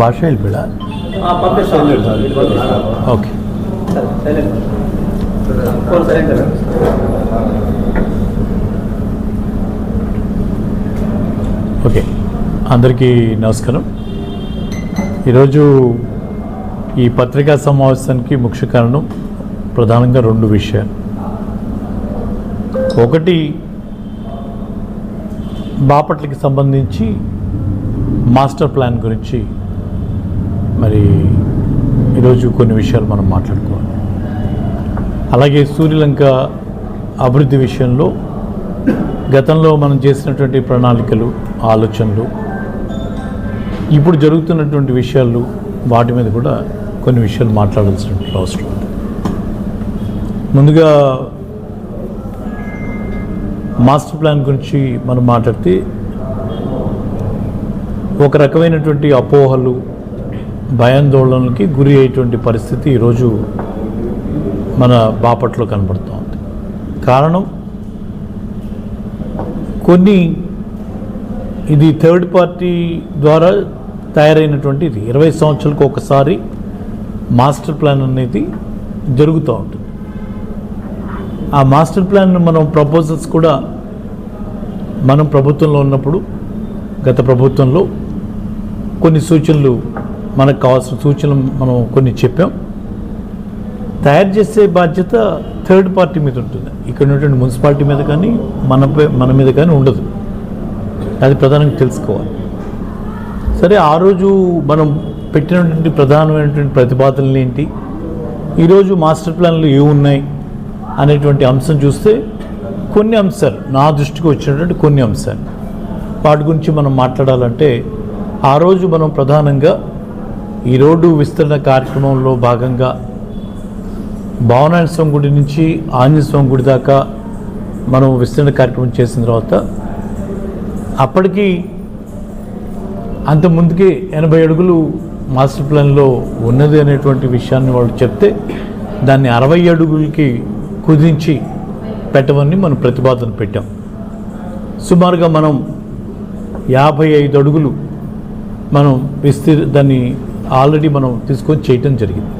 వెళ్ళిపోయా పంపిస్తాను okay okay అందరికీ నమస్కారం. ఈరోజు ఈ పత్రికా సమావేశానికి ముఖ్య కారణం ప్రధానంగా రెండు విషయాలు. ఒకటి బాపట్లకి సంబంధించి మాస్టర్ ప్లాన్ గురించి మరి ఈరోజు కొన్ని విషయాలు మనం మాట్లాడుకోవాలి. అలాగే సూర్యలంక అభివృద్ధి విషయంలో గతంలో మనం చేసినటువంటి ప్రణాళికలు ఆలోచనలు ఇప్పుడు జరుగుతున్నటువంటి విషయాలు వాటి మీద కూడా కొన్ని విషయాలు మాట్లాడాల్సినటువంటి అవసరం ఉంది. ముందుగా మాస్టర్ ప్లాన్ గురించి మనం మాట్లాడితే ఒక రకమైనటువంటి అపోహలు భయాందోళనలకి గురి అయ్యేటువంటి పరిస్థితి ఈరోజు మన బాపట్లో కనబడుతూ ఉంది. కారణం కొన్ని ఇది థర్డ్ పార్టీ ద్వారా తయారైనటువంటి ఇది. ఇరవై సంవత్సరాలకు ఒకసారి మాస్టర్ ప్లాన్ అనేది జరుగుతూ ఉంటుంది. ఆ మాస్టర్ ప్లాన్ మనం ప్రపోజల్స్ కూడా మనం ప్రభుత్వంలో ఉన్నప్పుడు గత ప్రభుత్వంలో కొన్ని సూచనలు మనకు కావాల్సిన సూచనలు మనం కొన్ని చెప్పాం. తయారు చేసే బాధ్యత థర్డ్ పార్టీ మీద ఉంటుంది. ఇక్కడ ఉన్నటువంటి మున్సిపాలిటీ మీద కానీ మనపై మన మీద కానీ ఉండదు. అది ప్రధానంగా తెలుసుకోవాలి. సరే ఆ రోజు మనం పెట్టినటువంటి ప్రధానమైనటువంటి ప్రతిపాదనలు ఏంటి? ఈరోజు మాస్టర్ ప్లాన్లు ఏమున్నాయి అనేటువంటి అంశం చూస్తే కొన్ని అంశాలు నా దృష్టికి వచ్చినటువంటి కొన్ని అంశాలు. వాటి గురించి మనం మాట్లాడాలంటే ఆ రోజు మనం ప్రధానంగా ఈ రోడ్డు విస్తరణ కార్యక్రమంలో భాగంగా భావనారాయణ స్వామి గుడి నుంచి ఆంజనేయ స్వామి గుడి దాకా మనం విస్తరణ కార్యక్రమం చేసిన తర్వాత అప్పటికి అంత ముందుకే ఎనభై అడుగులు మాస్టర్ ప్లాన్లో ఉన్నది అనేటువంటి విషయాన్ని వాళ్ళు చెప్తే దాన్ని అరవై అడుగులకి కుదించి పెట్టమని మనం ప్రతిపాదన పెట్టాం. సుమారుగా మనం యాభై ఐదు అడుగులు మనం విస్తీర్ దాన్ని ఆల్రెడీ మనం తీసుకొని చేయటం జరిగింది.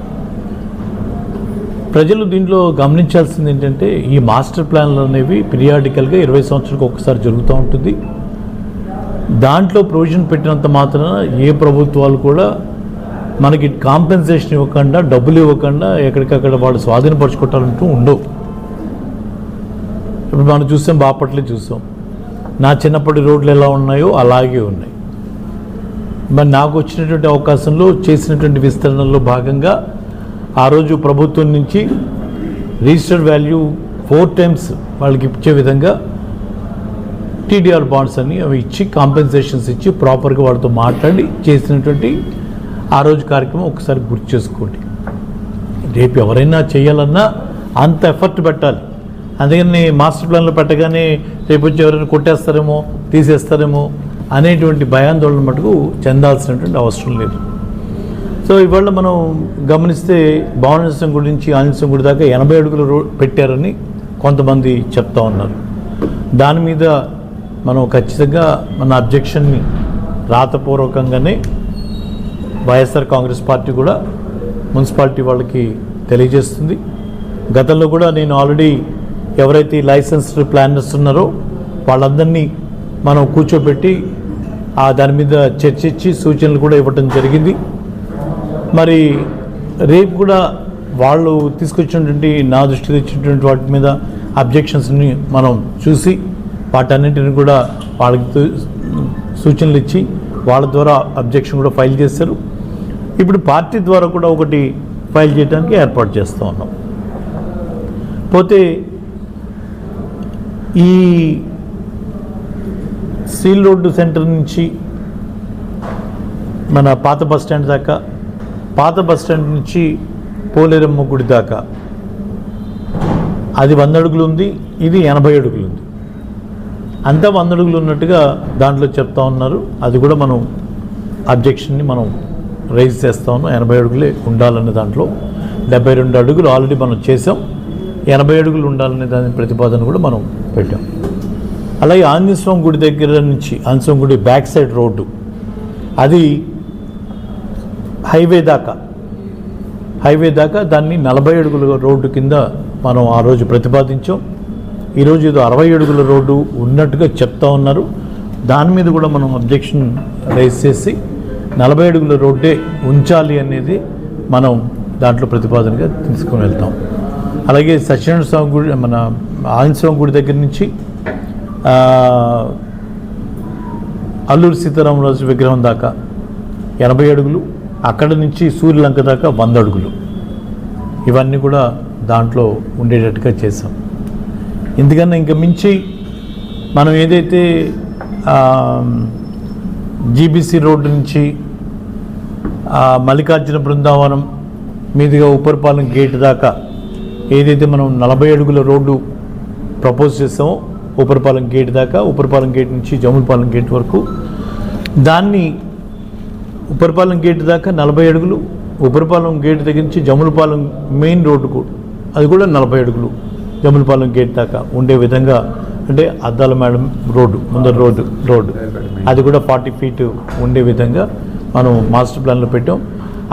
ప్రజలు దీంట్లో గమనించాల్సింది ఏంటంటే ఈ మాస్టర్ ప్లాన్లు అనేవి పీరియాడికల్గా ఇరవై సంవత్సరాలకు ఒకసారి జరుగుతూ ఉంటుంది. దాంట్లో ప్రొవిజన్ పెట్టినంత మాత్రాన ఏ ప్రభుత్వాలు కూడా మనకి కాంపెన్సేషన్ ఇవ్వకుండా డబ్బులు ఇవ్వకుండా ఎక్కడికక్కడ వాళ్ళు స్వాధీనపరచుకోవటాలంటూ ఉండవు. ఇప్పుడు మనం చూసాం బాపట్లే చూసాం. నా చిన్నప్పటి రోడ్లు ఎలా ఉన్నాయో అలాగే ఉన్నాయి. మరి నాకు వచ్చినటువంటి అవకాశంలో చేసినటువంటి విస్తరణలో భాగంగా ఆ రోజు ప్రభుత్వం నుంచి రిజిస్టర్డ్ వాల్యూ ఫోర్ టైమ్స్ వాళ్ళకి ఇచ్చే విధంగా టీడీఆర్ బాండ్స్ అని అవి ఇచ్చి కాంపెన్సేషన్స్ ఇచ్చి ప్రాపర్గా వాళ్ళతో మాట్లాడి చేసినటువంటి ఆ రోజు కార్యక్రమం ఒకసారి గుర్తు చేసుకోండి. రేపు ఎవరైనా చేయాలన్నా అంత ఎఫర్ట్ పెట్టాలి. అందుకని మాస్టర్ ప్లాన్లో పెట్టగానే రేపు వచ్చి ఎవరైనా కొట్టేస్తారేమో తీసేస్తారేమో అనేటువంటి భయాందోళన మటుకు చెందాల్సినటువంటి అవసరం లేదు. సో ఇవాళ మనం గమనిస్తే భావనసం గురించి ఆంజనేయం గుడి దాకా ఎనభై అడుగులు రోడ్ పెట్టారని కొంతమంది చెప్తా ఉన్నారు. దాని మీద మనం ఖచ్చితంగా మన అబ్జెక్షన్ని రాతపూర్వకంగానే వైఎస్ఆర్ కాంగ్రెస్ పార్టీ కూడా మున్సిపాలిటీ వాళ్ళకి తెలియజేస్తుంది. గతంలో కూడా నేను ఆల్రెడీ ఎవరైతే లైసెన్స్డ్ ప్లానర్స్ ఉన్నారో వాళ్ళందరినీ మనం కూర్చోబెట్టి ఆ దాని మీద చర్చించి సూచనలు కూడా ఇవ్వటం జరిగింది. మరి రేపు కూడా వాళ్ళు తీసుకొచ్చినటువంటి నా దృష్టి తెచ్చినటువంటి వాటి మీద అబ్జెక్షన్స్ని మనం చూసి వాటన్నింటిని కూడా వాళ్ళకి సూచనలు ఇచ్చి వాళ్ళ ద్వారా అబ్జెక్షన్ కూడా ఫైల్ చేశారు. ఇప్పుడు పార్టీ ద్వారా కూడా ఒకటి ఫైల్ చేయడానికి ఏర్పాటు చేస్తూ ఉన్నాం. పోతే ఈ సీల్ రోడ్డు సెంటర్ నుంచి మన పాత బస్ స్టాండ్ దాకా పాత బస్ స్టాండ్ నుంచి పోలేరమ్మ గుడి దాకా. అది వంద అడుగులు ఉంది ఇది ఎనభై అడుగులు ఉంది. అంతా వంద అడుగులు ఉన్నట్టుగా దాంట్లో చెప్తా ఉన్నారు. అది కూడా మనం అబ్జెక్షన్ని మనం రైజ్ చేస్తా ఉన్నాం. ఎనభై అడుగులే ఉండాలనే దాంట్లో. డెబ్బై రెండు అడుగులు ఆల్రెడీ మనం చేసాం ఎనభై అడుగులు ఉండాలనే దాని ప్రతిపాదన కూడా మనం పెట్టాం. అలాగే ఆంజనేయ గుడి దగ్గర నుంచి ఆంజనేయ స్వామి గుడి బ్యాక్ సైడ్ రోడ్డు అది హైవే దాకా. హైవే దాకా దాన్ని నలభై అడుగుల రోడ్డు కింద మనం ఆ రోజు ప్రతిపాదించాం. ఈరోజు ఏదో అరవై అడుగుల రోడ్డు ఉన్నట్టుగా చెప్తా ఉన్నారు. దాని మీద కూడా మనం అబ్జెక్షన్ రైజ్ చేసి నలభై అడుగుల రోడ్డే ఉంచాలి అనేది మనం దాంట్లో ప్రతిపాదనగా తీసుకుని వెళ్తాం. అలాగే సత్యనారాయణ స్వామి గుడి మన ఆంజనేయ స్వామి గుడి దగ్గర నుంచి అల్లూరు సీతారామరాజు విగ్రహం దాకా ఎనభై అడుగులు అక్కడి నుంచి సూర్యలంక దాకా వంద అడుగులు. ఇవన్నీ కూడా దాంట్లో ఉండేటట్టుగా చేసాం ఎందుకన్నా ఇంకా మించి మనం ఏదైతే జీబీసీ రోడ్డు నుంచి మల్లికార్జున బృందావనం మీదుగా ఉపరిపాలెం గేట్ దాకా ఏదైతే మనం నలభై అడుగుల రోడ్డు ప్రపోజ్ చేస్తామో ఉపరిపాలెం గేట్ దాకా ఉపరిపాలెం గేట్ నుంచి జములపాలెం గేట్ వరకు. దాన్ని ఉపరిపాలెం గేట్ దాకా నలభై అడుగులు ఉపరిపాలెం గేట్ దగ్గర నుంచి జములపాలెం మెయిన్ రోడ్డుకు అది కూడా నలభై అడుగులు జములపాలెం గేట్ దాకా ఉండే విధంగా అంటే అద్దాల మేడం రోడ్డు ముందర రోడ్డు రోడ్డు. అది కూడా ఫార్టీ ఫీట్ ఉండే విధంగా మనం మాస్టర్ ప్లాన్లో పెట్టాం.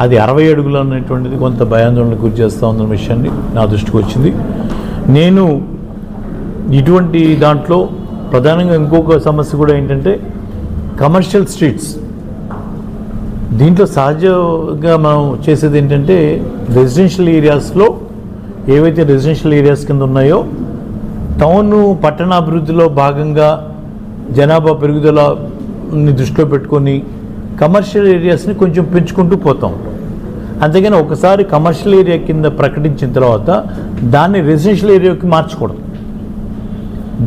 అది అరవై అడుగులు అనేటువంటిది కొంత భయాందోళనకు గురి చేస్తూ ఉందన్న విషయాన్ని నా దృష్టికి వచ్చింది. నేను ఇటువంటి దాంట్లో ప్రధానంగా ఇంకొక సమస్య కూడా ఏంటంటే కమర్షియల్ స్ట్రీట్స్ దీంట్లో సహజంగా మనం చేసేది ఏంటంటే రెసిడెన్షియల్ ఏరియాస్లో ఏవైతే రెసిడెన్షియల్ ఏరియాస్ కింద ఉన్నాయో టౌను పట్టణ అభివృద్ధిలో భాగంగా జనాభా పెరుగుదలని దృష్టిలో పెట్టుకొని కమర్షియల్ ఏరియాస్ని కొంచెం పెంచుకుంటూ పోతాం. అంతేగాని ఒకసారి కమర్షియల్ ఏరియా కింద ప్రకటించిన తర్వాత దాన్ని రెసిడెన్షియల్ ఏరియాకి మార్చకూడదు.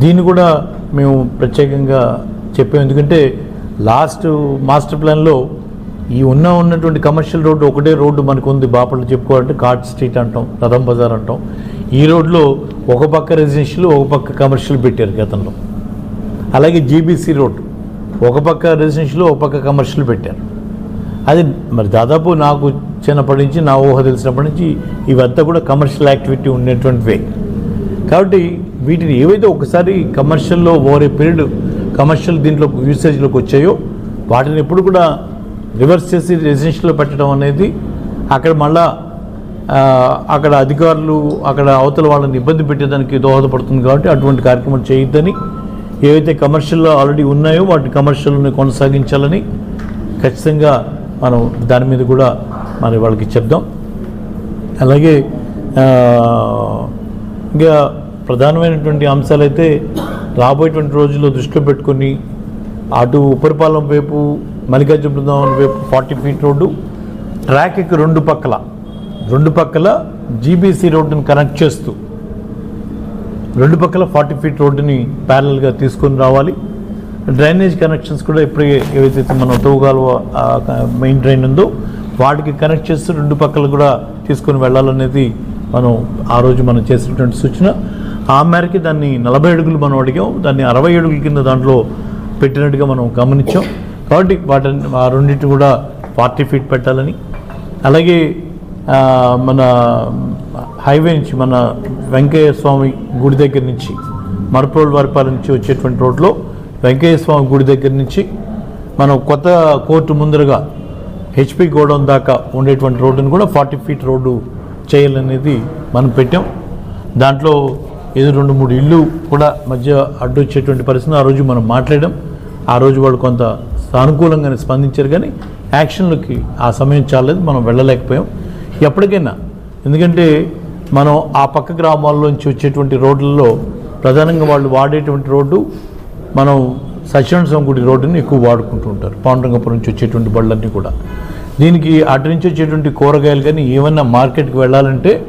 దీన్ని కూడా మేము ప్రత్యేకంగా చెప్పాం. ఎందుకంటే లాస్ట్ మాస్టర్ ప్లాన్లో ఈ ఉన్న ఉన్నటువంటి కమర్షియల్ రోడ్డు ఒకటే రోడ్డు మనకు ఉంది బాపట్ల చెప్పుకోవాలంటే కాట్ స్ట్రీట్ అంటాం రథం బజార్ అంటాం. ఈ రోడ్లో ఒక పక్క రెసిడెన్షియల్ ఒక పక్క కమర్షియల్ పెట్టారు గతంలో. అలాగే జీబీసీ రోడ్డు ఒక పక్క రెసిడెన్షియల్ ఒక పక్క కమర్షియల్ పెట్టారు. అది మరి దాదాపు నాకు చిన్నప్పటి నుంచి నా ఊహ తెలిసినప్పటి నుంచి ఇవంతా కూడా కమర్షియల్ యాక్టివిటీ ఉండేటువంటి వే. కాబట్టి వీటిని ఏవైతే ఒకసారి కమర్షియల్లో ఓవర్ ఏ పీరియడ్ కమర్షియల్ దీంట్లో యూసేజ్లోకి వచ్చాయో వాటిని ఎప్పుడు కూడా రివర్స్ చేసి రెసిడెన్షియల్లో పెట్టడం అనేది అక్కడ మళ్ళా అక్కడ అధికారులు అక్కడ అవతల వాళ్ళని ఇబ్బంది పెట్టేదానికి దోహదపడుతుంది కాబట్టి అటువంటి కార్యక్రమం చేయొద్దని ఏవైతే కమర్షియల్లో ఆల్రెడీ ఉన్నాయో వాటిని కమర్షియల్ని కొనసాగించాలని ఖచ్చితంగా మనం దాని మీద కూడా మరి వాళ్ళకి చెప్దాం. అలాగే ఇంకా ప్రధానమైనటువంటి అంశాలైతే రాబోయేటువంటి రోజుల్లో దృష్టిలో పెట్టుకొని అటు ఉపరిపాలెం వైపు మల్లికార్జున బృందావనం వైపు ఫార్టీ ఫీట్ రోడ్డు ట్రాక్కి రెండు పక్కల రెండు పక్కల జీబీసీ రోడ్డుని కనెక్ట్ చేస్తూ రెండు పక్కల ఫార్టీ ఫీట్ రోడ్డుని ప్యారల్గా తీసుకొని రావాలి. డ్రైనేజ్ కనెక్షన్స్ కూడా ఇప్పుడు ఏవైతే మనం తవ్వుగాలువ మెయిన్ డ్రైన్ ఉందో వాటికి కనెక్ట్ చేస్తూ రెండు పక్కల కూడా తీసుకొని వెళ్ళాలనేది మనం ఆ రోజు మనం చేసినటువంటి సూచన. ఆ మేరకి దాన్ని నలభై అడుగులు మనం అడిగాం. దాన్ని అరవై అడుగుల కింద దాంట్లో పెట్టినట్టుగా మనం గమనించాం. కాబట్టి వాటిని ఆ రెండింటి కూడా ఫార్టీ ఫీట్ పెట్టాలని. అలాగే మన హైవే నుంచి మన వెంకయ్య స్వామి గుడి దగ్గర నుంచి మరపోల్ వరపాల నుంచి వచ్చేటువంటి రోడ్లో వెంకయ్య స్వామి గుడి దగ్గర నుంచి మనం కొత్త కోర్టు ముందరగా హెచ్పి గోడౌన్ దాకా ఉండేటువంటి రోడ్డును కూడా ఫార్టీ ఫీట్ రోడ్డు చేయాలనేది మనం పెట్టాం. దాంట్లో ఏదో రెండు మూడు ఇల్లు కూడా మధ్య అడ్డు వచ్చేటువంటి పరిస్థితి. ఆ రోజు మనం మాట్లాడాం. ఆ రోజు వాళ్ళు కొంత సానుకూలంగానే స్పందించారు కానీ యాక్షన్లకి ఆ సమయం చాలేదు మనం వెళ్ళలేకపోయాం. ఎప్పటికైనా ఎందుకంటే మనం ఆ పక్క గ్రామాల్లోంచి వచ్చేటువంటి రోడ్లలో ప్రధానంగా వాళ్ళు వాడేటువంటి రోడ్డు మనం సత్యనారాయణ స్వామి గుడి రోడ్డుని ఎక్కువ వాడుకుంటూ ఉంటారు. పాండురంగపురం నుంచి వచ్చేటువంటి బళ్ళన్నీ కూడా. దీనికి అటు నుంచి వచ్చేటువంటి కూరగాయలు కానీ ఏమన్నా మార్కెట్కి వెళ్ళాలంటే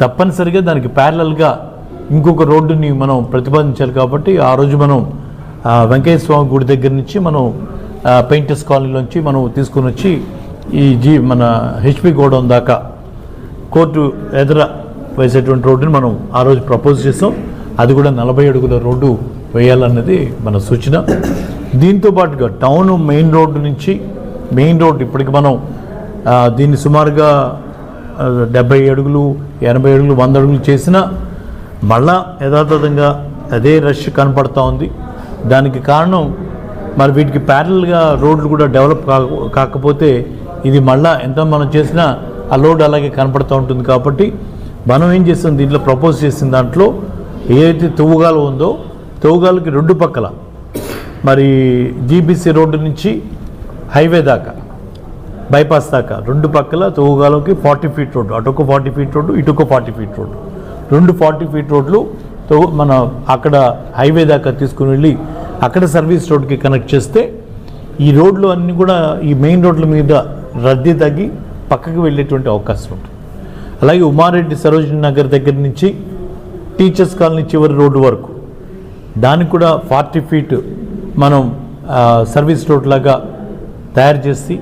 తప్పనిసరిగా దానికి ప్యారలల్గా ఇంకొక రోడ్డుని మనం ప్రతిపాదించాలి కాబట్టి ఆ రోజు మనం వెంకయ్య స్వామి గుడి దగ్గర నుంచి మనం పెయింటర్స్ కాలనీలోంచి మనం తీసుకుని వచ్చి ఈ జీ మన హెచ్పి గోడౌన్ దాకా కోర్టు ఎదుర వేసేటువంటి రోడ్డుని మనం ఆ రోజు ప్రపోజ్ చేసాం. అది కూడా నలభై అడుగుల రోడ్డు వేయాలన్నది మన సూచన. దీంతో పాటుగా టౌన్ మెయిన్ రోడ్డు నుంచి మెయిన్ రోడ్డు ఇప్పటికి మనం దీన్ని సుమారుగా డెబ్బై అడుగులు ఎనభై అడుగులు వంద అడుగులు చేసినా మళ్ళా యథాతథంగా అదే రష్ కనపడతా ఉంది. దానికి కారణం మరి వీటికి ప్యారల్గా రోడ్లు కూడా డెవలప్ కాక కాకపోతే ఇది మళ్ళా ఎంత మనం చేసినా ఆ లోడ్ అలాగే కనపడుతూ ఉంటుంది కాబట్టి మనం ఏం చేస్తాం? దీంట్లో ప్రపోజ్ చేసిన దాంట్లో ఏదైతే తువ్వుగాలు ఉందో తువ్వుగాలకి రెండు పక్కల మరి జీబీసీ రోడ్డు నుంచి హైవే దాకా బైపాస్ దాకా రెండు పక్కల తవ్వుగాలకి ఫార్టీ ఫీట్ రోడ్డు అటొక ఫార్టీ ఫీట్ రోడ్డు ఇటొక ఫార్టీ ఫీట్ రోడ్డు. రెండు ఫార్టీ ఫీట్ రోడ్లు తో మన అక్కడ హైవే దాకా తీసుకుని వెళ్ళి అక్కడ సర్వీస్ రోడ్కి కనెక్ట్ చేస్తే ఈ రోడ్లు అన్నీ కూడా ఈ మెయిన్ రోడ్ల మీద రద్దీ తగ్గి పక్కకు వెళ్ళేటువంటి అవకాశం ఉంటుంది. అలాగే ఉమారెడ్డి సరోజిని నగర్ దగ్గర నుంచి టీచర్స్ కాలనీ చివరి రోడ్డు వరకు దానికి కూడా ఫార్టీ ఫీట్ మనం సర్వీస్ రోడ్ లాగా తయారు చేసి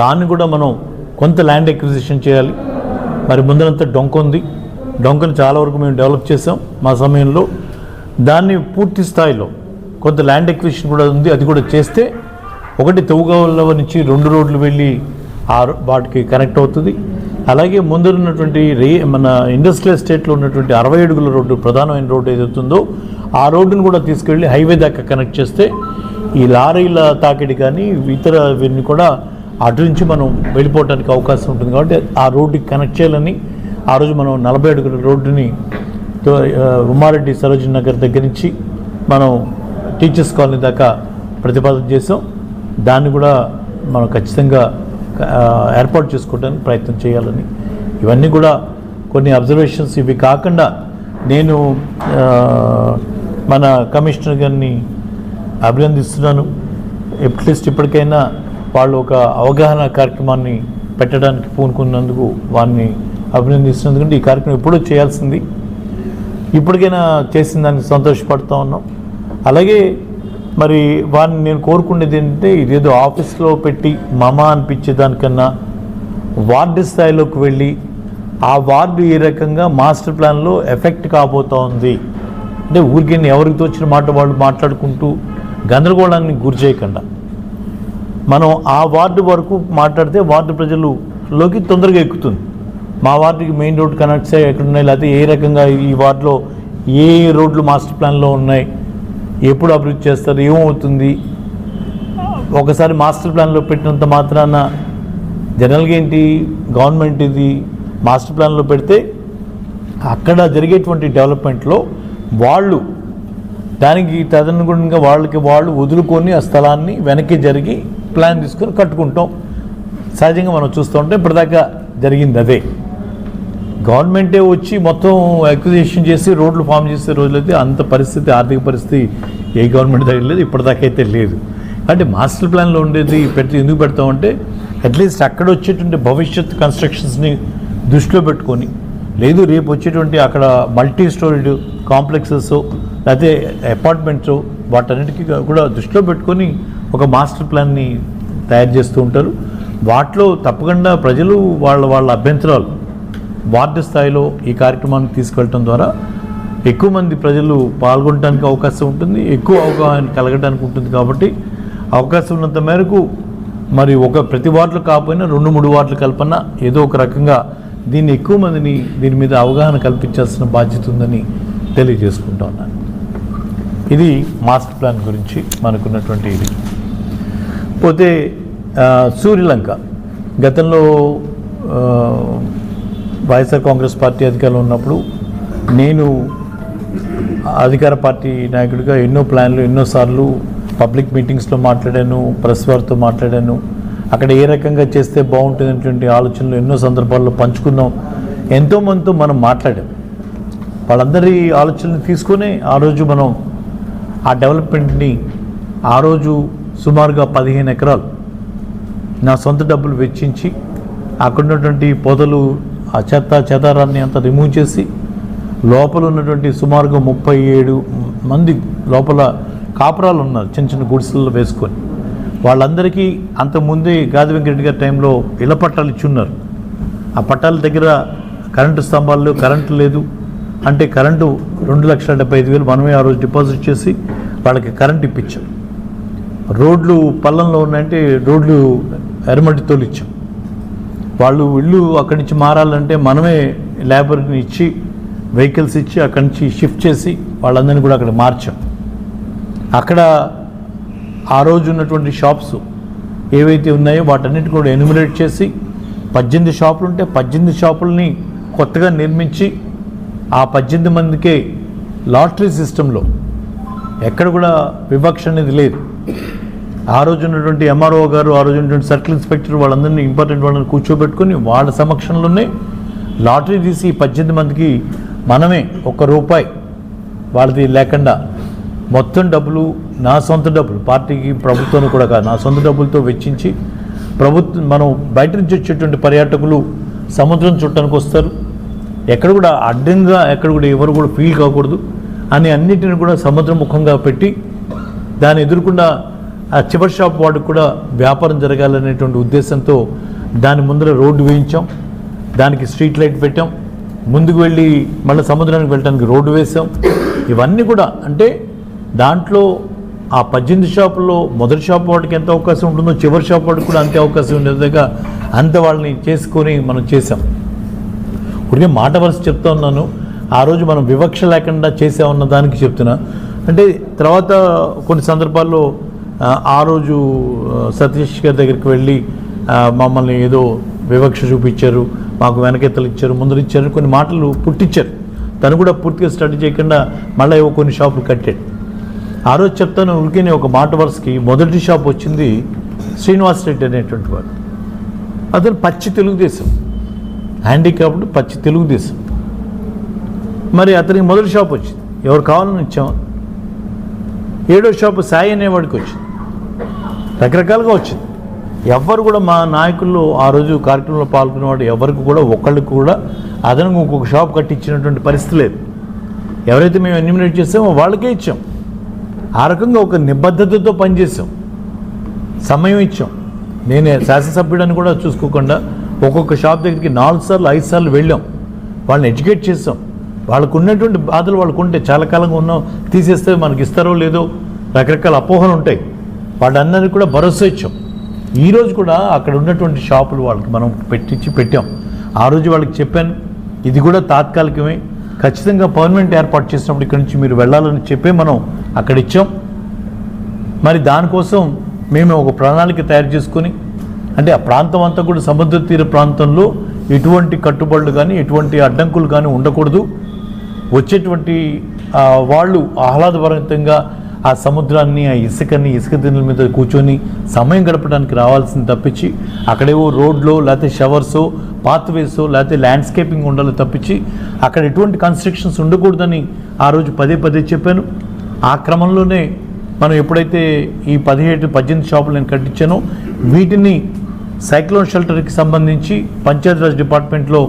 దాన్ని కూడా మనం కొంత ల్యాండ్ ఎక్విజిషన్ చేయాలి. మరి ముందరంతా డొంక ఉంది. డొంకను చాలా వరకు మేము డెవలప్ చేసాం మా సమయంలో. దాన్ని పూర్తి స్థాయిలో కొంత ల్యాండ్ ఎక్విజిషన్ కూడా ఉంది అది కూడా చేస్తే ఒకటి తవ్వుగోళ్ళ నుంచి రెండు రోడ్లు వెళ్ళి ఆ వాటికి కనెక్ట్ అవుతుంది. అలాగే ముందున్నటువంటి రే మన ఇండస్ట్రియల్ స్టేట్లో ఉన్నటువంటి అరవై అడుగుల రోడ్డు ప్రధానమైన రోడ్డు ఏదైతుందో ఆ రోడ్డును కూడా తీసుకెళ్ళి హైవే దాకా కనెక్ట్ చేస్తే ఈ లారీల తాకిడి కానీ ఇతర వీరిని కూడా అటు నుంచి మనం వెళ్ళిపోవడానికి అవకాశం ఉంటుంది కాబట్టి ఆ రోడ్డుకి కనెక్ట్ చేయాలని ఆ రోజు మనం నలభై అడుగుల రోడ్డుని ఉమ్మారెడ్డి ఆ, సరోజిని నగర్ దగ్గర నుంచి మనం టీచర్స్ కాలనీ దాకా ప్రతిపాదన చేసాం దాన్ని కూడా మనం ఖచ్చితంగా ఏర్పాటు చేసుకోవడానికి ప్రయత్నం చేయాలని. ఇవన్నీ కూడా కొన్ని అబ్జర్వేషన్స్ ఇవి కాకుండా నేను మన కమిషనర్ గారిని అభినందిస్తున్నాను. అట్లీస్ట్ ఇప్పటికైనా వాళ్ళు ఒక అవగాహన కార్యక్రమాన్ని పెట్టడానికి పూనుకున్నందుకు వారిని అభినందిస్తున్నందుకు ఈ కార్యక్రమం ఎప్పుడూ చేయాల్సింది. ఇప్పటికైనా చేసిన దానికి సంతోషపడుతూ ఉన్నాం. అలాగే మరి వారిని నేను కోరుకునేది ఏంటంటే ఇదేదో ఆఫీస్లో పెట్టి మమ అనిపించే దానికన్నా వార్డు స్థాయిలోకి వెళ్ళి ఆ వార్డు ఏ రకంగా మాస్టర్ ప్లాన్లో ఎఫెక్ట్ కాబోతా ఉంది. అంటే ఊరికే ఎవరికి తోచిన మాట వాళ్ళు మాట్లాడుకుంటూ గందరగోళానికి గురి చేయకుండా. మనం ఆ వార్డు వరకు మాట్లాడితే వార్డు ప్రజలులోకి తొందరగా ఎక్కుతుంది. మా వార్డుకి మెయిన్ రోడ్ కనెక్ట్స్ ఎక్కడున్నాయి లేకపోతే ఏ రకంగా ఈ వార్డులో ఏ ఏ రోడ్లు మాస్టర్ ప్లాన్లో ఉన్నాయి ఎప్పుడు అభివృద్ధి చేస్తారు ఏమవుతుంది? ఒకసారి మాస్టర్ ప్లాన్లో పెట్టినంత మాత్రాన జనరల్గా ఏంటి గవర్నమెంట్ ఇది మాస్టర్ ప్లాన్లో పెడితే అక్కడ జరిగేటువంటి డెవలప్మెంట్లో వాళ్ళు దానికి తదనుగుణంగా వాళ్ళకి వాళ్ళు వదులుకొని ఆ స్థలాన్ని వెనక్కి జరిగి ప్లాన్ తీసుకొని కట్టుకుంటాం. సహజంగా మనం చూస్తూ ఉంటే ఇప్పటిదాకా జరిగింది అదే. గవర్నమెంటే వచ్చి మొత్తం అక్విజిషన్ చేసి రోడ్లు ఫామ్ చేసే రోజులైతే అంత పరిస్థితి ఆర్థిక పరిస్థితి ఏ గవర్నమెంట్ దగ్గర లేదు ఇప్పటిదాకా అయితే లేదు. అంటే మాస్టర్ ప్లాన్లో ఉండేది పెట్టి ఎందుకు పెడతామంటే అట్లీస్ట్ అక్కడ వచ్చేటువంటి భవిష్యత్ కన్స్ట్రక్షన్స్ని దృష్టిలో పెట్టుకొని లేదు రేపు వచ్చేటువంటి అక్కడ మల్టీ స్టోరీడ్ కాంప్లెక్సెస్ లేకపోతే అపార్ట్మెంట్స్ వాటన్నిటికీ కూడా దృష్టిలో పెట్టుకొని ఒక మాస్టర్ ప్లాన్ని తయారు చేస్తూ ఉంటారు. వాటిలో తప్పకుండా ప్రజలు వాళ్ళ వాళ్ళ అభ్యంతరాలు వార్డు స్థాయిలో ఈ కార్యక్రమాన్ని తీసుకెళ్ళటం ద్వారా ఎక్కువ మంది ప్రజలు పాల్గొనడానికి అవకాశం ఉంటుంది ఎక్కువ అవగాహన కలగడానికి ఉంటుంది కాబట్టి అవకాశం ఉన్నంత మేరకు మరి ఒక ప్రతి వార్డులు కాకపోయినా రెండు మూడు వార్డులు కల్పన ఏదో ఒక రకంగా దీన్ని ఎక్కువ మందిని దీని మీద అవగాహన కల్పించాల్సిన బాధ్యత ఉందని తెలియజేసుకుంటా ఉన్నాను. ఇది మాస్టర్ ప్లాన్ గురించి మనకున్నటువంటి ఇది. పోతే సూర్యలంక. గతంలో వైఎస్ఆర్ కాంగ్రెస్ పార్టీ అధికారంలో ఉన్నప్పుడు నేను అధికార పార్టీ నాయకుడిగా ఎన్నో ప్లాన్లు ఎన్నోసార్లు పబ్లిక్ మీటింగ్స్లో మాట్లాడాను ప్రెస్ వారితో మాట్లాడాను. అక్కడ ఏ రకంగా చేస్తే బాగుంటుందనేటువంటి ఆలోచనలు ఎన్నో సందర్భాల్లో పంచుకున్నాం. ఎంతోమందితో మనం మాట్లాడాం. వాళ్ళందరి ఆలోచనలు తీసుకొని ఆ రోజు మనం ఆ డెవలప్మెంట్ని ఆ రోజు సుమారుగా పదిహేను ఎకరాలు నా సొంత డబ్బులు వెచ్చించి అక్కడ ఉన్నటువంటి పొదలు ఆ చెత్త చెదారాన్ని అంతా రిమూవ్ చేసి లోపల ఉన్నటువంటి సుమారుగా ముప్పై ఏడు మంది లోపల కాపురాలు ఉన్నారు చిన్న చిన్న గుడిసెల్లో వేసుకొని. వాళ్ళందరికీ అంతకుముందే గాది వెంకరెడ్డి గారి టైంలో ఇళ్ళ పట్టాలు ఇచ్చి ఉన్నారు. ఆ పట్టాల దగ్గర కరెంటు స్తంభాలు కరెంటు లేదు. అంటే కరెంటు రెండు లక్షల డెబ్బై ఐదు వేలు మనమే ఆ రోజు డిపాజిట్ చేసి వాళ్ళకి కరెంట్ ఇప్పించాం. రోడ్లు పల్లంలో ఉన్నాయంటే రోడ్లు ఎర్రమట్టి తోలిచ్చాం వాళ్ళు ఇళ్ళు అక్కడి నుంచి మారాలంటే మనమే లేబర్ని ఇచ్చి వెహికల్స్ ఇచ్చి అక్కడి నుంచి షిఫ్ట్ చేసి వాళ్ళందరినీ కూడా అక్కడ మార్చాం. అక్కడ ఆ రోజు ఉన్నటువంటి షాప్స్ ఏవైతే ఉన్నాయో వాటన్నిటి కూడా ఎన్యుమినేట్ చేసి పద్దెనిమిది షాపులు ఉంటే పద్దెనిమిది షాపుల్ని కొత్తగా నిర్మించి ఆ పద్దెనిమిది మందికే లాటరీ సిస్టంలో ఎక్కడ కూడా వివక్ష అనేది లేదు. ఆ రోజు ఉన్నటువంటి ఎంఆర్ఓ గారు ఆ రోజు ఉన్నటువంటి సర్కిల్ ఇన్స్పెక్టర్ వాళ్ళందరినీ ఇంపార్టెంట్ వాళ్ళని కూర్చోబెట్టుకుని వాళ్ళ సమక్షంలోనే లాటరీ తీసి పద్దెనిమిది మందికి మనమే ఒక్క రూపాయి వాళ్ళది లేకుండా మొత్తం డబ్బులు నా సొంత డబ్బులు పార్టీకి ప్రభుత్వం కూడా కాదు నా సొంత డబ్బులతో వెచ్చించి ప్రభుత్వం మనం బయట నుంచి వచ్చేటువంటి పర్యాటకులు సముద్రం చుట్టానికి వస్తారు. ఎక్కడ కూడా అడ్డంగా ఎక్కడ కూడా ఎవరు కూడా ఫీల్ కాకూడదు. అని అన్నిటిని కూడా సముద్రముఖంగా పెట్టి దాన్ని ఎదురుకుండా ఆ చివరి షాప్ వాడికి కూడా వ్యాపారం జరగాలనేటువంటి ఉద్దేశంతో దాని ముందర రోడ్డు వేయించాం. దానికి స్ట్రీట్ లైట్ పెట్టాం. ముందుకు వెళ్ళి మళ్ళీ సముద్రానికి వెళ్ళడానికి రోడ్డు వేసాం ఇవన్నీ కూడా అంటే దాంట్లో ఆ పద్దెనిమిది షాపుల్లో మొదటి షాప్ వాడికి ఎంత అవకాశం ఉంటుందో చివరి షాప్ వాడికి కూడా అంతే అవకాశం ఉండేదిగా అంత వాళ్ళని చేసుకొని మనం చేసాం ఉడికే మాట వరుస చెప్తా ఉన్నాను. ఆ రోజు మనం వివక్ష లేకుండా చేసామన్న దానికి చెప్తున్నా. అంటే తర్వాత కొన్ని సందర్భాల్లో ఆ, రోజు సతీష్ గారి దగ్గరికి వెళ్ళి మమ్మల్ని ఏదో వివక్ష చూపించారు మాకు వెనకెత్తలు ఇచ్చారు ముందరిచ్చారు కొన్ని మాటలు పుట్టించారు తను కూడా పూర్తిగా స్టడీ చేయకుండా మళ్ళీ ఏవో కొన్ని షాపులు కట్టాడు. ఆ రోజు చెప్తాను ఉరికినే ఒక మాట వరుసకి మొదటి షాప్ వచ్చింది శ్రీనివాస్ రెడ్డి అనేటువంటి వాడు. అతను పచ్చి తెలుగుదేశం. హ్యాండిక్యాప్డ్ పచ్చి తెలుగుదేశం. మరి అతనికి మొదటి షాప్ వచ్చింది. ఎవరు కావాలని ఇచ్చాం ఏడో షాపు సాయి అనేవాడికి వచ్చింది. రకరకాలుగా వచ్చింది. ఎవ్వరు కూడా మా నాయకుల్లో ఆ రోజు కార్యక్రమంలో పాల్గొనేవాడు ఎవరికి కూడా ఒకళ్ళకి కూడా అదనంగా ఇంకొక షాప్ కట్టించినటువంటి పరిస్థితి లేదు. ఎవరైతే మేము ఎన్యూమినేట్ చేసామో వాళ్ళకే ఇచ్చాం. ఆ రకంగా ఒక నిబద్ధతతో పనిచేసాం. సమయం ఇచ్చాం. నేనే శాసనసభ్యుడని కూడా చూసుకోకుండా ఒక్కొక్క షాప్ దగ్గరికి నాలుగు సార్లు ఐదు సార్లు వెళ్ళాం. వాళ్ళని ఎడ్యుకేట్ చేసాం. వాళ్ళకు ఉన్నటువంటి బాధలు వాళ్ళకు ఉంటే చాలా కాలంగా ఉన్నాం తీసేస్తే మనకి ఇస్తారో లేదో రకరకాల అపోహలు ఉంటాయి. వాళ్ళందరికీ కూడా భరోసా ఇచ్చాం. ఈరోజు కూడా అక్కడ ఉన్నటువంటి షాపులు వాళ్ళకి మనం పెట్టించి పెట్టాం. ఆ రోజు వాళ్ళకి చెప్పాను ఇది కూడా తాత్కాలికమే. ఖచ్చితంగా పర్మనెంట్ ఏర్పాటు చేసినప్పుడు ఇక్కడి నుంచి మీరు వెళ్ళాలని చెప్పే మనం అక్కడ ఇచ్చాం. మరి దానికోసం మేము ఒక ప్రణాళిక తయారు చేసుకొని అంటే ఆ ప్రాంతం అంతా కూడా సముద్ర తీర ప్రాంతంలో ఎటువంటి కట్టుబడులు కానీ ఎటువంటి అడ్డంకులు కానీ ఉండకూడదు. వచ్చేటువంటి వాళ్ళు ఆహ్లాదభరితంగా ఆ సముద్రాన్ని ఆ ఇసుకని ఇసుక దిన్నెల మీద కూర్చొని సమయం గడపడానికి రావాల్సింది తప్పించి అక్కడేవో రోడ్లో లేకపోతే షవర్సో పాత్వేసో లేకపోతే ల్యాండ్స్కేపింగ్ ఉండాలి తప్పించి అక్కడ ఎటువంటి కన్స్ట్రక్షన్స్ ఉండకూడదని ఆ రోజు పదే పదే చెప్పాను. ఆ క్రమంలోనే మనం ఎప్పుడైతే ఈ పదిహేడు పద్దెనిమిది షాపులు నేను కట్టించానో వీటిని సైక్లోన్ షెల్టర్కి సంబంధించి పంచాయతీరాజ్ డిపార్ట్మెంట్లో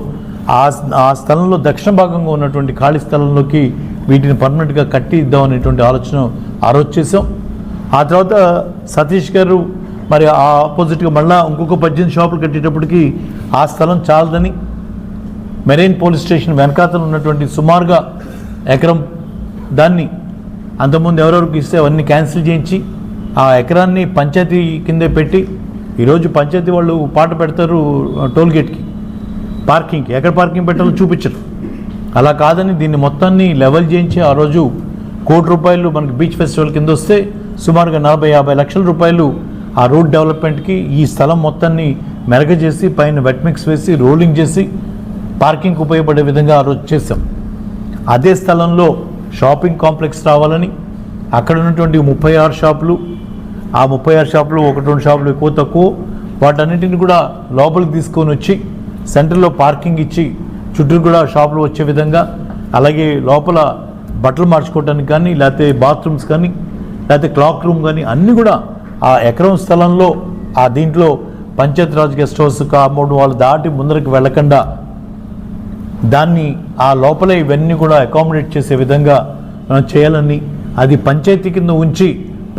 ఆ ఆ స్థలంలో దక్షిణ భాగంగా ఉన్నటువంటి ఖాళీ స్థలంలోకి వీటిని పర్మనెంట్గా కట్టి ఇద్దాం అనేటువంటి ఆలోచన ఆ రోజు చేసాం ఆ తర్వాత సతీష్ గారు మరి ఆ ఆపోజిట్గా మళ్ళీ ఇంకొక పద్దెనిమిది షాపులు కట్టేటప్పటికి ఆ స్థలం చాలదని మెరైన్ పోలీస్ స్టేషన్ వెనకాతలు ఉన్నటువంటి సుమారుగా ఎకరం దాన్ని అంతకుముందు ఎవరెవరికి ఇస్తే అవన్నీ క్యాన్సిల్ చేయించి ఆ ఎకరాన్ని పంచాయతీ కిందే పెట్టి ఈరోజు పంచాయతీ వాళ్ళు పాట పెడతారు టోల్గేట్కి పార్కింగ్కి. ఎక్కడ పార్కింగ్ పెట్టాలో చూపించరు. అలా కాదని దీన్ని మొత్తాన్ని లెవెల్ చేయించి ఆ రోజు కోటి రూపాయలు మనకి బీచ్ ఫెస్టివల్ కింద వస్తే సుమారుగా నలభై యాభై లక్షల రూపాయలు ఆ రోడ్ డెవలప్మెంట్కి ఈ స్థలం మొత్తాన్ని మెరగ చేసి పైన వెట్ మిక్స్ వేసి రోలింగ్ చేసి పార్కింగ్కి ఉపయోగపడే విధంగా ఆ రోజు చేసాం అదే స్థలంలో షాపింగ్ కాంప్లెక్స్ రావాలని అక్కడ ఉన్నటువంటి ముప్పై ఆరు షాపులు ఆ ముప్పై ఆరు షాపులు ఒకటి రెండు షాపులు ఎక్కువ తక్కువ వాటన్నిటిని కూడా లోపలికి తీసుకొని వచ్చి సెంటర్లో పార్కింగ్ ఇచ్చి చుట్టూ కూడా షాపులు వచ్చే విధంగా అలాగే లోపల బట్టలు మార్చుకోవడానికి కానీ లేకపోతే బాత్రూమ్స్ కానీ లేకపోతే క్లాక్ రూమ్ కానీ అన్నీ కూడా ఆ ఎకరం స్థలంలో ఆ దీంట్లో పంచాయతీరాజ్ గెస్ట్ హౌస్ కాంపౌండ్ వాళ్ళు దాటి ముందరకు వెళ్ళకుండా దాన్ని ఆ లోపలే ఇవన్నీ కూడా అకామిడేట్ చేసే విధంగా మనం చేయాలని అది పంచాయతీ కింద ఉంచి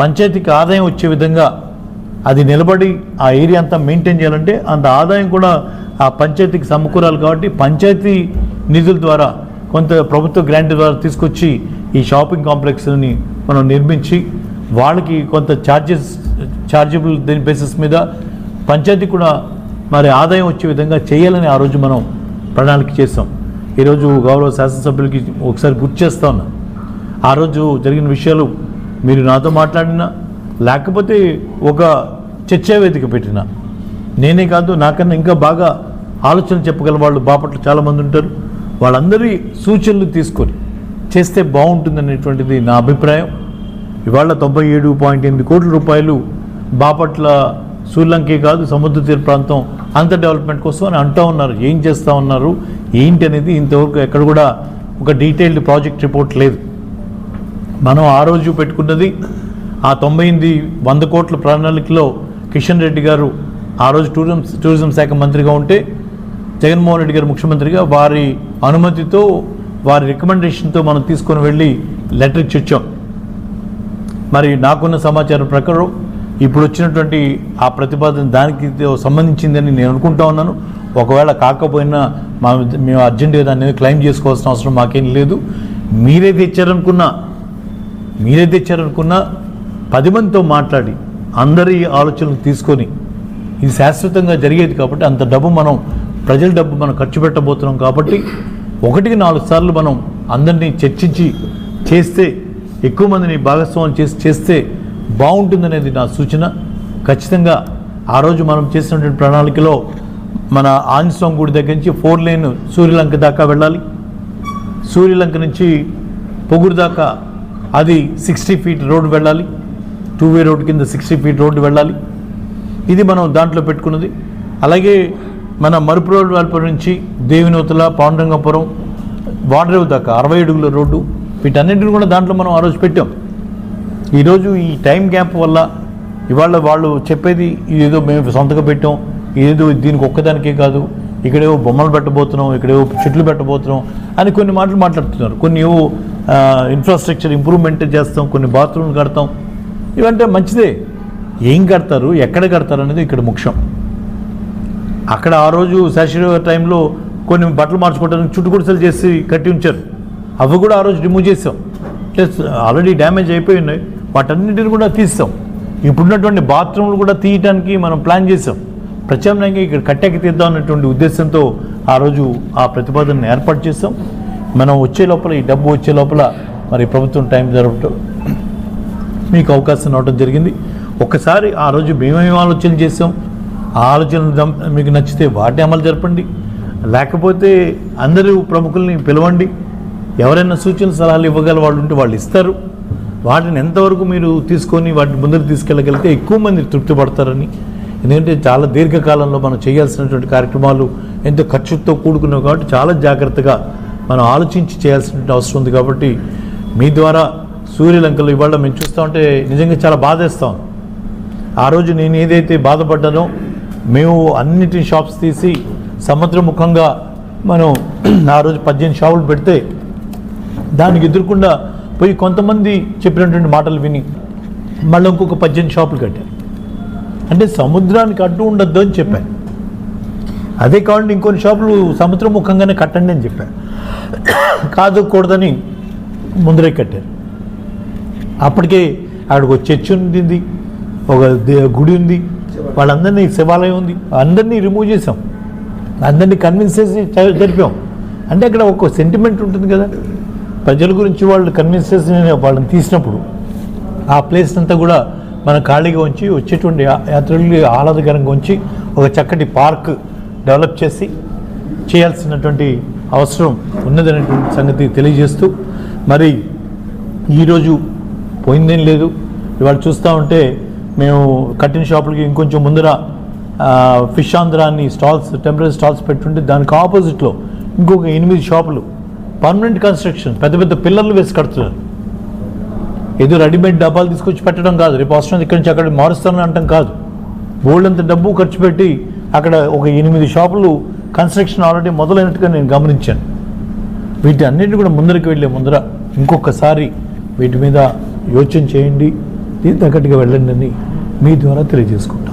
పంచాయతీకి ఆదాయం వచ్చే విధంగా అది నిలబడి ఆ ఏరియా అంతా మెయింటైన్ చేయాలంటే అంత ఆదాయం కూడా ఆ పంచాయతీకి సమకూరాలి కాబట్టి పంచాయతీ నిధుల ద్వారా కొంత ప్రభుత్వ గ్రాంట్ ద్వారా తీసుకొచ్చి ఈ షాపింగ్ కాంప్లెక్స్ని మనం నిర్మించి వాళ్ళకి కొంత ఛార్జెస్ ఛార్జబుల్ దీని బేసిస్ మీద పంచాయతీ కూడా మరి ఆదాయం వచ్చే విధంగా చేయాలని ఆ రోజు మనం ప్రణాళిక చేసాం ఈరోజు గౌరవ శాసనసభ్యులకి ఒకసారి గుర్తు చేస్తా ఉన్నా. ఆ రోజు జరిగిన విషయాలు మీరు నాతో మాట్లాడినా లేకపోతే ఒక చర్చా వేదిక పెట్టినా. నేనే కాదు నాకన్నా ఇంకా బాగా ఆలోచన చెప్పగల వాళ్ళు బాపట్ల చాలామంది ఉంటారు. వాళ్ళందరి సూచనలు తీసుకొని చేస్తే బాగుంటుందనేటువంటిది నా అభిప్రాయం. ఇవాళ తొంభై ఏడు పాయింట్ ఎనిమిది కోట్ల రూపాయలు బాపట్ల శ్రీలంకే కాదు సముద్ర తీర ప్రాంతం అంత డెవలప్మెంట్ కోసం అని అంటూ ఉన్నారు. ఏం చేస్తూ ఉన్నారు? ఏంటి అనేది ఇంతవరకు ఎక్కడ కూడా ఒక డీటెయిల్డ్ ప్రాజెక్ట్ రిపోర్ట్ లేదు. మనం ఆ రోజు పెట్టుకున్నది ఆ తొంభై ఎనిమిది వంద కోట్ల ప్రణాళికలో కిషన్ రెడ్డి గారు ఆ రోజు టూరిజం టూరిజం శాఖ మంత్రిగా ఉంటే జగన్మోహన్ రెడ్డి గారు ముఖ్యమంత్రిగా వారి అనుమతితో వారి రికమెండేషన్తో మనం తీసుకొని వెళ్ళి లెటర్ ఇచ్చి వచ్చాం మరి నాకున్న సమాచారం ప్రకారం ఇప్పుడు వచ్చినటువంటి ఆ ప్రతిపాదన దానికి సంబంధించిందని నేను అనుకుంటా ఉన్నాను. ఒకవేళ కాకపోయినా మా మేము అర్జెంటుగా దాన్ని క్లెయిమ్ చేసుకోవాల్సిన అవసరం మాకేం లేదు. మీరే తెచ్చారనుకున్నా మీరే తెచ్చారనుకున్నా పది మందితో మాట్లాడి అందరి ఆలోచనలు తీసుకొని ఇది శాశ్వతంగా జరిగేది కాబట్టి అంత డబ్బు మనం ప్రజల డబ్బు మనం ఖర్చు పెట్టబోతున్నాం కాబట్టి ఒకటికి నాలుగు సార్లు మనం అందరినీ చర్చించి చేస్తే ఎక్కువ మందిని భాగస్వామ్యం చేసి చేస్తే బాగుంటుందనేది నా సూచన. ఖచ్చితంగా ఆ రోజు మనం చేసినటువంటి ప్రణాళికలో మన ఆంజస్వామి గుడి దగ్గర నుంచి ఫోర్ లేన్ సూర్యలంక దాకా వెళ్ళాలి. సూర్యలంక నుంచి పొగురు దాకా అది సిక్స్టీ ఫీట్ రోడ్డు వెళ్ళాలి. టూ వే రోడ్ కింద సిక్స్టీ ఫీట్ రోడ్డు వెళ్ళాలి. ఇది మనం దాంట్లో పెట్టుకున్నది. అలాగే మన మరుపు రోడ్డు వెలుపల నుంచి దేవినూతల పాండురంగపురం వాడరేవు దాకా అరవై అడుగుల రోడ్డు వీటన్నింటిని కూడా దాంట్లో మనం ఆ రోజు పెట్టాం. ఈరోజు ఈ టైం గ్యాప్ వల్ల ఇవాళ వాళ్ళు చెప్పేది ఇదేదో మేము సొంతగా పెట్టాం ఇదేదో దీనికి ఒక్కదానికే కాదు ఇక్కడేవో బొమ్మలు పెట్టబోతున్నాం ఇక్కడేవో చెట్లు పెట్టబోతున్నాం అని కొన్ని మాటలు మాట్లాడుతున్నారు. కొన్ని ఏవో ఇన్ఫ్రాస్ట్రక్చర్ ఇంప్రూవ్మెంట్ చేస్తాం కొన్ని బాత్రూమ్లు కడతాం. ఇవంటే మంచిదే. ఏం కడతారు ఎక్కడ కడతారు అనేది ఇక్కడ ముఖ్యం. అక్కడ ఆ రోజు శాశ్వత టైంలో కొన్ని బట్టలు మార్చుకోవడానికి చుట్టుకుడుసలు చేసి కట్టి ఉంచారు. అవి కూడా ఆ రోజు రిమూవ్ చేసాం. ప్లస్ ఆల్రెడీ డ్యామేజ్ అయిపోయి ఉన్నాయి వాటన్నిటిని కూడా తీస్తాం. ఇప్పుడున్నటువంటి బాత్రూమ్లు కూడా తీయటానికి మనం ప్లాన్ చేసాం. ప్రత్యామ్నాయంగా ఇక్కడ కట్టెకి తీద్దాం అన్నటువంటి ఉద్దేశంతో ఆ రోజు ఆ ప్రతిపాదనను ఏర్పాటు చేసాం. మనం వచ్చే లోపల ఈ డబ్బు వచ్చే లోపల మరి ప్రభుత్వం టైం జరగటం మీకు అవకాశం రావడం జరిగింది. ఒక్కసారి ఆ రోజు మేమేం ఆలోచన చేసాం. ఆలోచన మీకు నచ్చితే వాటిని అమలు జరపండి. లేకపోతే అందరూ ప్రముఖుల్ని పిలవండి. ఎవరైనా సూచన సలహాలు ఇవ్వగల వాళ్ళు ఉంటే వాళ్ళు ఇస్తారు. వాటిని ఎంతవరకు మీరు తీసుకొని వాటిని ముందుకు తీసుకెళ్ళగలిగితే ఎక్కువ మంది తృప్తి పడతారని ఎందుకంటే చాలా దీర్ఘకాలంలో మనం చేయాల్సినటువంటి కార్యక్రమాలు ఎంతో ఖర్చుతో కూడుకున్నావు కాబట్టి చాలా జాగ్రత్తగా మనం ఆలోచించి చేయాల్సినటువంటి అవసరం ఉంది కాబట్టి మీ ద్వారా సూర్యలంకలో ఇవాళ మేము చూస్తూ ఉంటే నిజంగా చాలా బాధేస్తాం ఆ రోజు నేను ఏదైతే బాధపడ్డానో మేము అన్నిటి షాప్స్ తీసి సముద్రముఖంగా మనం ఆ రోజు పద్దెనిమిది షాపులు పెడితే దానికి ఎదురకుండా పోయి కొంతమంది చెప్పినటువంటి మాటలు విని మళ్ళీ ఇంకొక పద్దెనిమిది షాపులు కట్టారు. అంటే సముద్రానికి అడ్డు ఉండొద్దు అని చెప్పాను అదే కాకుండా ఇంకొన్ని షాపులు సముద్రముఖంగానే కట్టండి అని చెప్పాను కాదు కూడదని ముందరే కట్టారు. అప్పటికే అక్కడికి ఒక చర్చి ఉంది ఒక గుడి ఉంది వాళ్ళందరినీ శివాలయం ఉంది. అందరినీ రిమూవ్ చేసాం అందరినీ కన్విన్స్ చేసి జరిపాం. అంటే అక్కడ ఒక సెంటిమెంట్ ఉంటుంది కదా. ప్రజల గురించి వాళ్ళు కన్విన్స్ చేసి వాళ్ళని తీసినప్పుడు ఆ ప్లేస్ అంతా కూడా మనం ఖాళీగా ఉంచి వచ్చేటువంటి యా- యాత్రికులకి ఆహ్లాదకరంగా ఉంచి ఒక చక్కటి పార్క్ డెవలప్ చేసి చేయాల్సినటువంటి అవసరం ఉన్నదనేటువంటి సంగతి తెలియజేస్తూ మరి ఈరోజు పోయిందేం లేదు. ఇవాళ చూస్తూ ఉంటే మేము కట్టిన షాపులకి ఇంకొంచెం ముందర ఫిష్ ఆంధ్ర అని స్టాల్స్ టెంపరీ స్టాల్స్ పెట్టుంటే దానికి ఆపోజిట్లో ఇంకొక ఎనిమిది షాపులు. పర్మనెంట్ కన్స్ట్రక్షన్ పెద్ద పెద్ద పిల్లర్లు వేసి కడుతున్నారు. ఏదో రెడీమేడ్ డబ్బాలు తీసుకొచ్చి పెట్టడం కాదు. రేపు అవసరం ఇక్కడి నుంచి అక్కడ మారుస్తానని అంటాం కాదు. బోల్డ్ అంత డబ్బు ఖర్చు పెట్టి అక్కడ ఒక ఎనిమిది షాపులు కన్స్ట్రక్షన్ ఆల్రెడీ మొదలైనట్టుగా నేను గమనించాను. వీటి అన్నిటిని కూడా ముందరికి వెళ్ళే ముందర ఇంకొకసారి వీటి మీద యోచన చేయండి. దీని తగ్గట్టుగా వెళ్ళండి అని మీ ద్వారా తెలియజేసుకుంటాం.